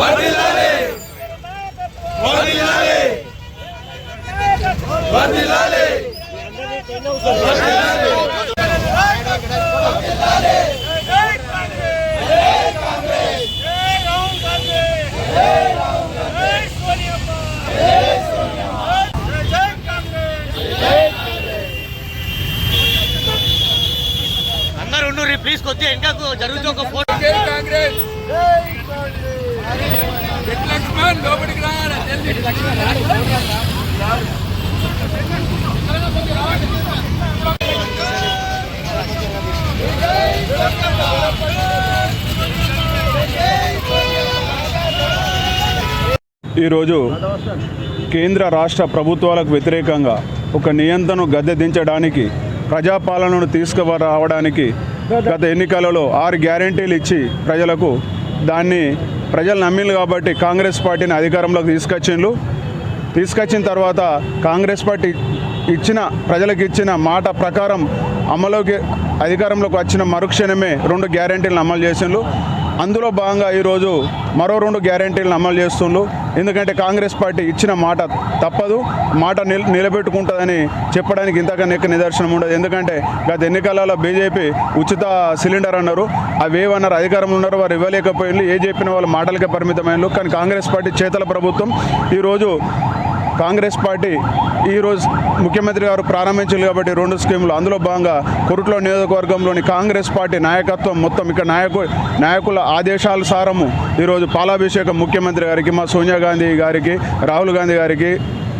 பதிலாலே பதிலாலே பதிலாலே ఉండు ప్లీజ్ కొద్దిగా వెనకకు జరుగుతూ ఒక ఫోటో జై కాంగ్రెస్ లక్ష్మణ్ లోపలికి రా జల్దీ. ఈరోజు కేంద్ర రాష్ట్ర ప్రభుత్వాలకు వ్యతిరేకంగా ఒక నియంత్రణను గద్దె దించడానికి ప్రజాపాలనను తీసుకురావడానికి గత ఎన్నికలలో ఆరు గ్యారంటీలు ఇచ్చి ప్రజలకు దాన్ని ప్రజలు నమ్మిండ్రు కాబట్టి కాంగ్రెస్ పార్టీని అధికారంలోకి తీసుకొచ్చిండ్రు. తీసుకొచ్చిన తర్వాత కాంగ్రెస్ పార్టీ ఇచ్చిన ప్రజలకు ఇచ్చిన మాట ప్రకారం అమలుకి అధికారంలోకి వచ్చిన మరుక్షణమే రెండు గ్యారంటీలను అమలు చేసిండ్రు. అందులో భాగంగా ఈరోజు మరో రెండు గ్యారంటీలను అమలు చేస్తుండ్రు. ఎందుకంటే కాంగ్రెస్ పార్టీ ఇచ్చిన మాట తప్పదు మాట నిల్ నిలబెట్టుకుంటుందని చెప్పడానికి ఇంతకన్నా ఎక్కువ నిదర్శనం ఉండదు. ఎందుకంటే గత ఎన్నికలలో బీజేపీ ఉచిత సిలిండర్ అన్నారు. అవి ఏమన్నారు అధికారంలో ఉన్నారు వారు ఇవ్వలేకపోయిండ్రు ఏ చెప్పిన వాళ్ళు మాటలకే పరిమితమైనలు కానీ కాంగ్రెస్ పార్టీ చేతల ప్రభుత్వం ఈరోజు కాంగ్రెస్ పార్టీ ఈరోజు ముఖ్యమంత్రి గారు ప్రారంభించారు కాబట్టి రెండు స్కీములు. అందులో భాగంగా కురుట్లో నియోజకవర్గంలోని కాంగ్రెస్ పార్టీ నాయకత్వం మొత్తం ఇక్కడ నాయకు నాయకుల ఆదేశాల సారము. ఈరోజు పాలాభిషేకం ముఖ్యమంత్రి గారికి మా సోనియా గాంధీ గారికి రాహుల్ గాంధీ గారికి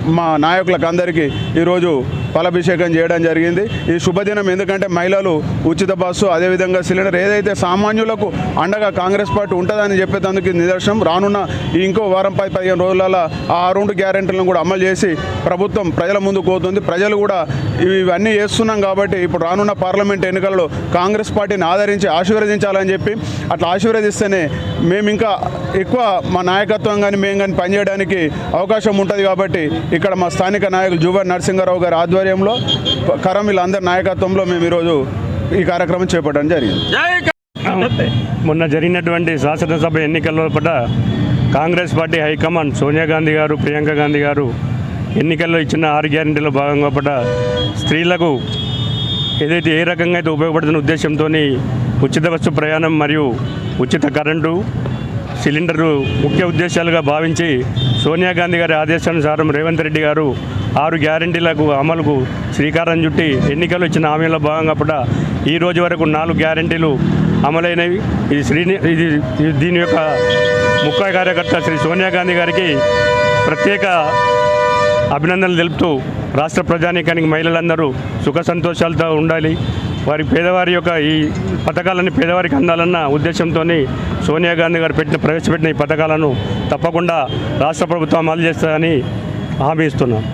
మా నాయకులకు అందరికీ ఈరోజు ఫలాభిషేకం చేయడం జరిగింది. ఈ శుభదినం ఎందుకంటే మహిళలు ఉచిత బస్సు అదేవిధంగా సిలిండర్ ఏదైతే సామాన్యులకు అండగా కాంగ్రెస్ పార్టీ ఉంటుందని చెప్పేందుకు నిదర్శనం. రానున్న ఇంకో వారం పది పదిహేను రోజులలో ఆ రెండు గ్యారెంటీలను కూడా అమలు చేసి ప్రభుత్వం ప్రజల ముందు పోతుంది ప్రజలు కూడా ఇవి- ఇవన్నీ చేస్తున్నాం కాబట్టి ఇప్పుడు రానున్న పార్లమెంట్ ఎన్నికల్లో కాంగ్రెస్ పార్టీని ఆదరించి ఆశీర్వదించాలని చెప్పి అట్లా ఆశీర్వదిస్తేనే మేము ఇంకా ఎక్కువ మా నాయకత్వం కానీ మేము కానీ పనిచేయడానికి అవకాశం ఉంటుంది కాబట్టి ఇక్కడ మా స్థానిక నాయకులు జువర్ నరసింహారావు గారి ఆధ్వర్యంలో కరం వీళ్ళందరి నాయకత్వంలో మేము ఈరోజు ఈ కార్యక్రమం చేపట్టడం జరిగింది. మొన్న జరిగినటువంటి శాసనసభ ఎన్నికల్లో పట్ల Congress party high command Sonia Gandhi గారు ప్రియాంక గాంధీ గారు ఎన్నికల్లో ఇచ్చిన ఆరు గ్యారెంటీలో భాగంగా పట్ల స్త్రీలకు ఏదైతే ఏ రకంగా అయితే ఉపయోగపడుతున్న ఉద్దేశంతో ఉచిత బస్సు ప్రయాణం మరియు ఉచిత కరెంటు సిలిండరు ముఖ్య ఉద్దేశాలుగా భావించి సోనియా గాంధీ గారి ఆదేశానుసారం రేవంత్ రెడ్డి గారు ఆరు గ్యారెంటీలకు అమలుకు శ్రీకారం చుట్టి ఎన్నికలు ఇచ్చిన హామీలో భాగంగా కూడా ఈ రోజు వరకు నాలుగు గ్యారెంటీలు అమలైనవి. ఇది శ్రీని ఇది దీని యొక్క ముఖ్య కార్యకర్త శ్రీ సోనియా గాంధీ గారికి ప్రత్యేక అభినందనలు తెలుపుతూ రాష్ట్ర ప్రజానీకానికి మహిళలందరూ సుఖ సంతోషాలతో ఉండాలి. వారి పేదవారి యొక్క ఈ పథకాలన్నీ పేదవారికి అందాలన్న ఉద్దేశంతో సోనియా గాంధీ గారు పెట్టిన ప్రవేశపెట్టిన ఈ పథకాలను తప్పకుండా రాష్ట్ర ప్రభుత్వం అమలు చేస్తుందని హామీ ఇస్తున్నాం.